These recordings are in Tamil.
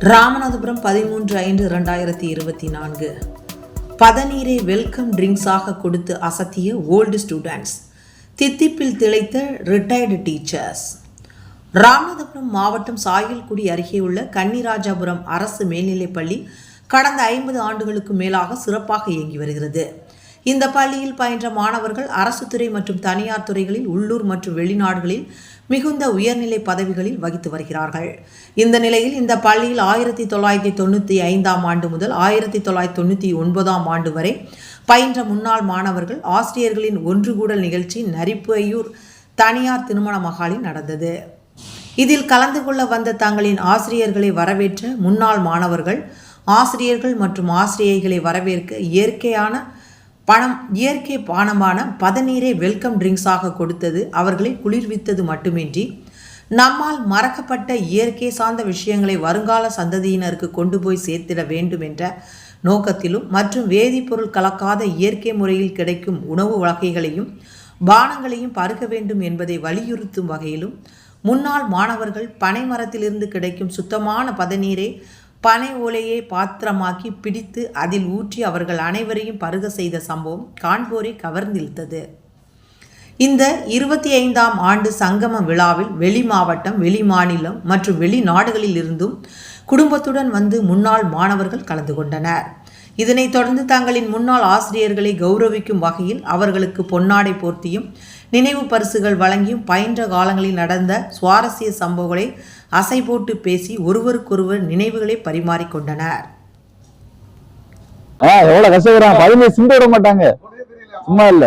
ராமநாதபுரம் பதிமூன்று ஐந்து இரண்டாயிரத்தி இருபத்தி நான்கு. பதநீரை வெல்கம் ட்ரிங்க்ஸாக கொடுத்து அசத்திய ஓல்டு ஸ்டூடெண்ட்ஸ். தித்திப்பில் திளைத்த ரிட்டையர்டு டீச்சர்ஸ் ராமநாதபுரம் மாவட்டம் சாயல்குடி அருகே உள்ள கன்னிராஜாபுரம் அரசு மேல்நிலைப்பள்ளி கடந்த ஐம்பது ஆண்டுகளுக்கு மேலாக சிறப்பாக இயங்கி வருகிறது. இந்த பள்ளியில் பயின்ற மாணவர்கள் அரசு துறை மற்றும் தனியார் துறைகளில் உள்ளூர் மற்றும் வெளிநாடுகளில் மிகுந்த உயர்நிலை பதவிகளில் வகித்து வருகிறார்கள். இந்த நிலையில் இந்த பள்ளியில் ஆயிரத்தி தொள்ளாயிரத்தி தொண்ணூற்றி ஐந்தாம் ஆண்டு முதல் ஆயிரத்தி தொள்ளாயிரத்தி தொண்ணூற்றி ஒன்பதாம் ஆண்டு வரை பயின்ற முன்னாள் மாணவர்கள் ஆசிரியர்களின் ஒன்றுகூடல் நிகழ்ச்சி நரிப்பையூர் தனியார் திருமண மகாலில் நடந்தது. இதில் கலந்து கொள்ள வந்த தங்களின் ஆசிரியர்களை வரவேற்ற முன்னாள் மாணவர்கள் ஆசிரியர்கள் மற்றும் ஆசிரியைகளை வரவேற்க இயற்கையான பணம் இயற்கை பானமான பதநீரை வெல்கம் ட்ரிங்க்ஸாக கொடுத்தது அவர்களை குளிர்வித்தது மட்டுமின்றி நம்மால் மறக்கப்பட்ட இயற்கை சார்ந்த விஷயங்களை வருங்கால சந்ததியினருக்கு கொண்டு போய் சேர்த்திட வேண்டும் என்ற நோக்கத்திலும் மற்றும் வேதிப்பொருள் கலக்காத இயற்கை முறையில் கிடைக்கும் உணவு வகைகளையும் பானங்களையும் பருக வேண்டும் என்பதை வலியுறுத்தும் வகையிலும் முன்னாள் மாணவர்கள் பனை மரத்திலிருந்து கிடைக்கும் சுத்தமான பதநீரை பனை ஓலையை பாத்திரமாக்கி பிடித்து அதில் ஊற்றி அவர்கள் அனைவரையும் பருக செய்த சம்பவம் காண்போரை கவர்ந்திழுத்தது இந்த இருபத்தி ஐந்தாம் ஆண்டு சங்கம விழாவில் வெளி மாவட்டம் வெளி மாநிலம் மற்றும் வெளிநாடுகளில் இருந்தும் குடும்பத்துடன் வந்து முன்னாள் மாணவர்கள் கலந்து கொண்டனர். இதனைத் தொடர்ந்து தங்களின் முன்னாள் ஆசிரியர்களை கௌரவிக்கும் வகையில் அவர்களுக்கு பொன்னாடை போர்த்தியும் நினைவு பரிசுகள் வழங்கியும் பயின்ற காலங்களில் நடந்த சுவாரஸ்ய சம்பவங்களை அசை போட்டு பேசி ஒருவருக்கொருவர் நினைவுகளை பரிமாறிக்கொண்டனர் எவ்வளவு கஷ்டப்படுறான். பதினஞ்சு சிந்து விட மாட்டாங்க. சும்மா இல்ல.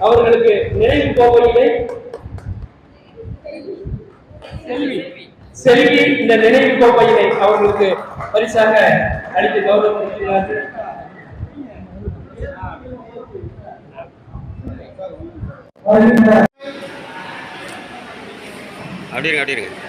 அவர்களுக்கு நினைவு கோப்பையினை செல்வி. இந்த நினைவு கோப்பையினை அவர்களுக்கு பரிசாக அளித்து அப்படி இருங்க அப்படி இருங்க.